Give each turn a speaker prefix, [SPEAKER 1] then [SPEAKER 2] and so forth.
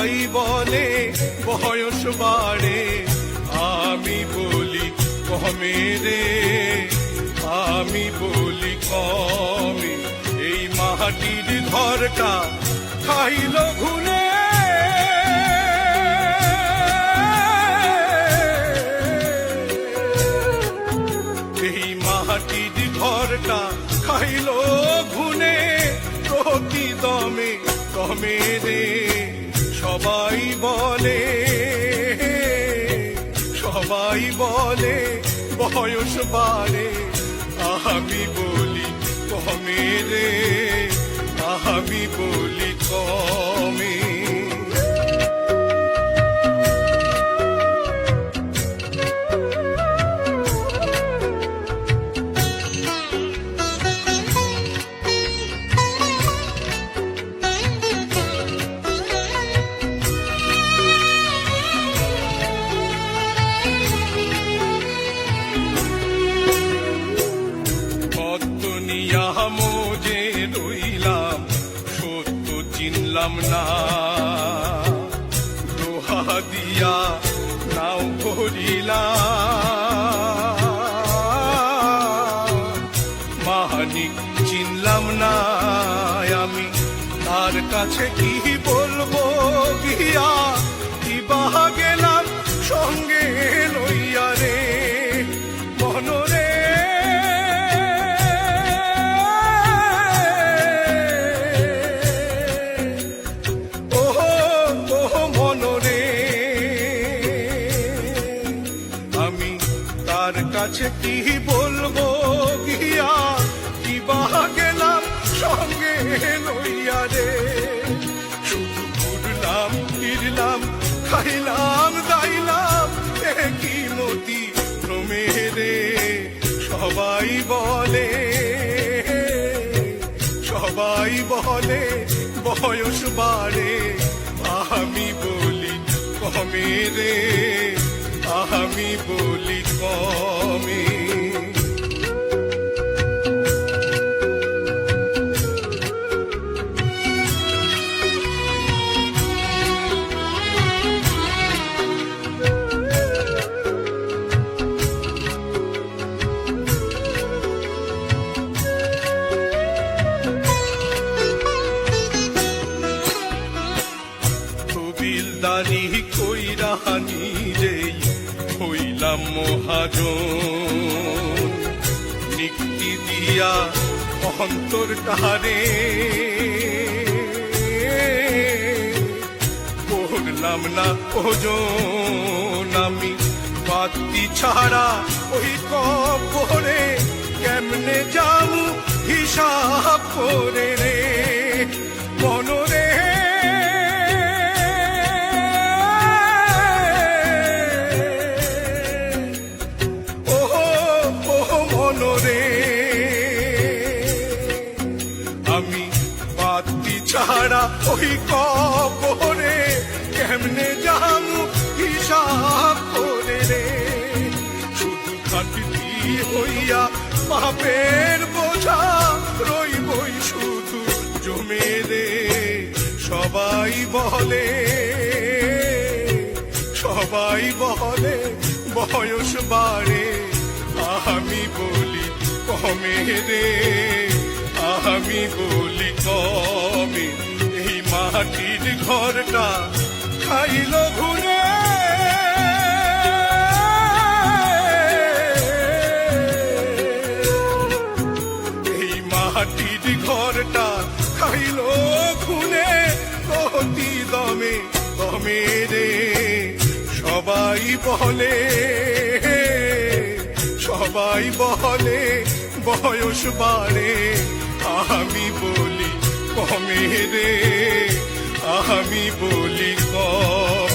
[SPEAKER 1] সবাই বলে, বয়স বাড়ে, আমি বলি, কমে রে। আমি বলি, কমে। এই মাটির ঘরটা খাইল ঘুনে। এই মাটির ঘরটা খাইল ঘুনে। প্রতি দমে দমে রে। সবাই বলে সবাই বলে বয়স বাড়ে। আমি বলি কমে রে আমি বলি কমে। চিনলাম না লোহা দিয়া নাও করিলাম মাহানিক চিনলাম না আমি তার কাছে কি কাছে কি বলব গিয়া? কি বাহা গেলাম সঙ্গে লইয়া রে? শুধু ঘুরলাম ফিরলাম, খাইলাম, দাইলাম কি মতি ভ্রমে রে। সবাই বলে সবাই বলে, বয়স বাড়ে, আমি বলি কমে রে। আমি বলি কমে কবিলদারি কইরা নিজেই হইলাম মহাজন। নিক্তি দিয়া অন্তর তাহারে করলাম না ওজন। আমি বাতি ছাড়া ওই কবরে কেমনে যামু হিসাব করে রে? মনরে ছাড়া ওই কবরে কেমনে জানু হিসাব করে রে? শুধু খাটতি হইয়া পাপের বোঝা রইবই শুধু জমে রে, সবাই বলে। সবাই বলে বয়স বাড়ে, আমি বলি কমে রে, আমি বলি কমে মাটির ঘরটা খাইল ঘুরে। এই মাটির ঘরটা খাইল খুনে প্রতি দমে দমে রে, সবাই বলে। সবাই বলে, বয়স বাড়ে, আমি বলি কমে রে আমি বলি কম।